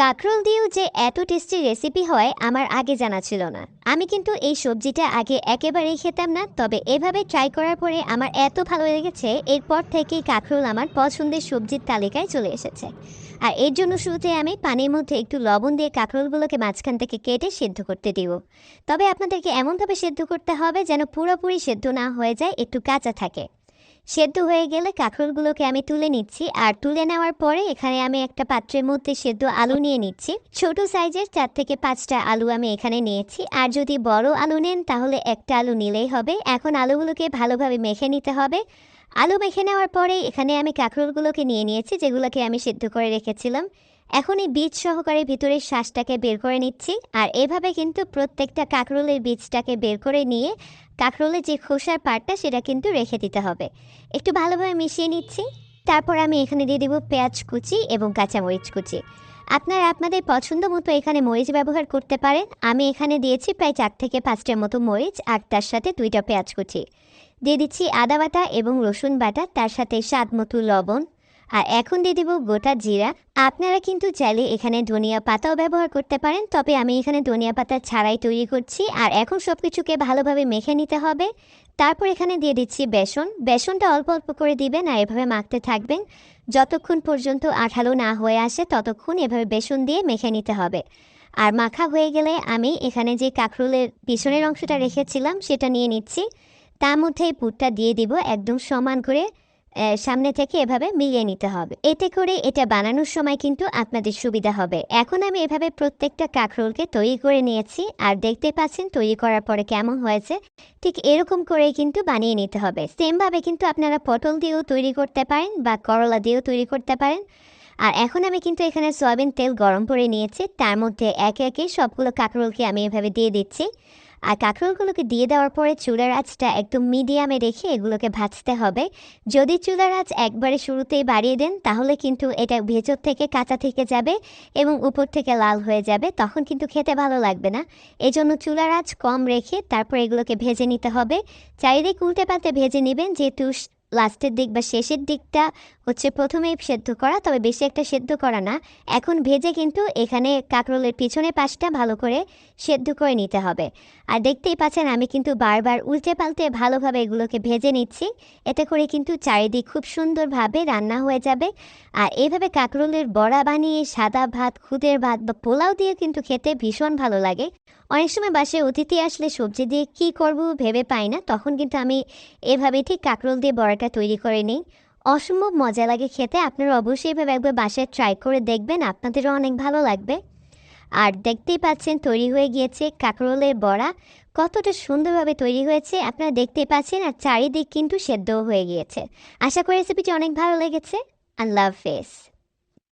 কাঁকরোল দিয়েও যে এত টেস্টি রেসিপি হয়, আমার আগে জানা ছিল না। আমি কিন্তু এই সবজিটা আগে একেবারেই খেতাম না, তবে এভাবে ট্রাই করার পরে আমার এত ভালো লেগেছে, এরপর থেকেই কাঁকরোল আমার পছন্দের সবজির তালিকায় চলে এসেছে। আর এর জন্য শুরুতে আমি পানির মধ্যে একটু লবণ দিয়ে কাঁকরোলগুলোকে মাঝখান থেকে কেটে সেদ্ধ করতে দিব। তবে আপনাদেরকে এমনভাবে সেদ্ধ করতে হবে যেন পুরোপুরি সেদ্ধ না হয়ে যায়, একটু কাঁচা থাকে। সেদ্ধ হয়ে গেলে কাঁকরোলগুলোকে আমি তুলে নিচ্ছি আর তুলে নেওয়ার পরে এখানে আমি একটা পাত্রের মধ্যে সেদ্ধ আলু নিয়ে নিচ্ছি। ছোট সাইজের চার থেকে পাঁচটা আলু আমি এখানে নিয়েছি। আর যদি বড় আলু নেন তাহলে একটা আলু নিলেই হবে। এখন আলুগুলোকে ভালোভাবে মেখে নিতে হবে। আলু মেখে নেওয়ার পরে এখানে আমি কাঁকরোলগুলোকে নিয়ে নিয়েছি, যেগুলোকে আমি সেদ্ধ করে রেখেছিলাম। এখন এই বীজ সহকারে ভিতরের শ্বাসটাকে বের করে নিচ্ছি। আর এভাবে কিন্তু প্রত্যেকটা কাঁকরোলের বীজটাকে বের করে নিয়ে কাঁকরোলের যে খোসার পাটটা সেটা কিন্তু রেখে দিতে হবে। একটু ভালোভাবে মিশিয়ে নিচ্ছি। তারপর আমি এখানে দিয়ে দেবো পেঁয়াজ কুচি এবং কাঁচামরিচ কুচি। আপনারা আপনাদের পছন্দ মতো এখানে মরিচ ব্যবহার করতে পারেন। আমি এখানে দিয়েছি প্রায় চার থেকে পাঁচটার মতো মরিচ আর তার সাথে দুইটা পেঁয়াজ কুচি। দিয়ে দিচ্ছি আদা বাটা এবং রসুন বাটা, তার সাথে স্বাদ মতো লবণ আর এখন দিয়ে দেবো গোটা জিরা। আপনারা কিন্তু চাইলে এখানে ধনিয়া পাতাও ব্যবহার করতে পারেন, তবে আমি এখানে ধনিয়া পাতা ছাড়াই তৈরি করছি। আর এখন সব কিছুকে ভালোভাবে মেখে নিতে হবে। তারপর এখানে দিয়ে দিচ্ছি বেসন। বেসনটা অল্প অল্প করে দিবেন আর এভাবে মাখতে থাকবেন। যতক্ষণ পর্যন্ত আঠালো না হয়ে আসে, ততক্ষণ এভাবে বেসন দিয়ে মেখে নিতে হবে। আর মাখা হয়ে গেলে আমি এখানে যে কাঁকরোলের পিছনের অংশটা রেখেছিলাম, সেটা নিয়ে নিচ্ছি। তার মধ্যে এই পুরটা দিয়ে দিব একদম সমান করে। সামনে থেকে এভাবে মিলিয়ে নিতে হবে। এতে করে এটা বানানোর সময় কিন্তু আপনাদের সুবিধা হবে। এখন আমি এভাবে প্রত্যেকটা কাঁকরোলকে তৈরি করে নিয়েছি আর দেখতে পাচ্ছেন তৈরি করার পরে কেমন হয়েছে। ঠিক এরকম করেই কিন্তু বানিয়ে নিতে হবে। সেমভাবে কিন্তু আপনারা পটল দিয়েও তৈরি করতে পারেন বা করলা দিয়েও তৈরি করতে পারেন। আর এখন আমি কিন্তু এখানে সয়াবিন তেল গরম করে নিয়েছি। তার মধ্যে একে একে সবগুলো কাঁকরোলকে আমি এভাবে দিয়ে দিচ্ছি। আর কাঁকরোলগুলোকে দিয়ে দেওয়ার পরে চুলার আঁচটা একদম মিডিয়ামে রেখে এগুলোকে ভাজতে হবে। যদি চুলার আঁচ একবারে শুরুতেই বাড়িয়ে দেন, তাহলে কিন্তু এটা ভেতর থেকে কাঁচা থেকে যাবে এবং উপর থেকে লাল হয়ে যাবে, তখন কিন্তু খেতে ভালো লাগবে না। এজন্য জন্য চুলার আঁচ কম রেখে তারপর এগুলোকে ভেজে নিতে হবে। চারিদিক উল্টে পাতে ভেজে নেবেন, যেহেতু লাস্টের দিক বা শেষের দিকটা হচ্ছে প্রথমেই সেদ্ধ করা, তবে বেশি একটা সেদ্ধ করা না। এখন ভেজে কিন্তু এখানে কাঁকরোলের পিছনে পাশটা ভালো করে সেদ্ধ করে নিতে হবে। আর দেখতেই পাচ্ছেন আমি কিন্তু বারবার উল্টে পাল্টে ভালোভাবে এগুলোকে ভেজে নিচ্ছি। এতে করে কিন্তু চারিদিক খুব সুন্দরভাবে রান্না হয়ে যাবে। আর এইভাবে কাঁকরোলের বড়া বানিয়ে সাদা ভাত, খুদের ভাত বা পোলাও দিয়ে কিন্তু খেতে ভীষণ ভালো লাগে। অনেক সময় বাসায় অতিথি আসলে সবজি দিয়ে কী করব ভেবে পাই না, তখন কিন্তু আমি এভাবে ঠিক কাঁকরোল দিয়ে বড়াটা তৈরি করে নিই। অসম্ভব মজা লাগে খেতে। আপনারা অবশ্যই এভাবে একবার বাসায় ট্রাই করে দেখবেন। আপনাদেরও অনেক ভালো লাগবে। আর দেখতেই পাচ্ছেন তৈরি হয়ে গিয়েছে কাঁকরোলের বড়া। কতটা সুন্দরভাবে তৈরি হয়েছে। আপনারা দেখতেই পাচ্ছেন আর চারিদিক কিন্তু সেদ্ধও হয়ে গিয়েছে। আশা করি রেসিপিটি অনেক ভালো লেগেছে। আল্লাহ হাফেজ।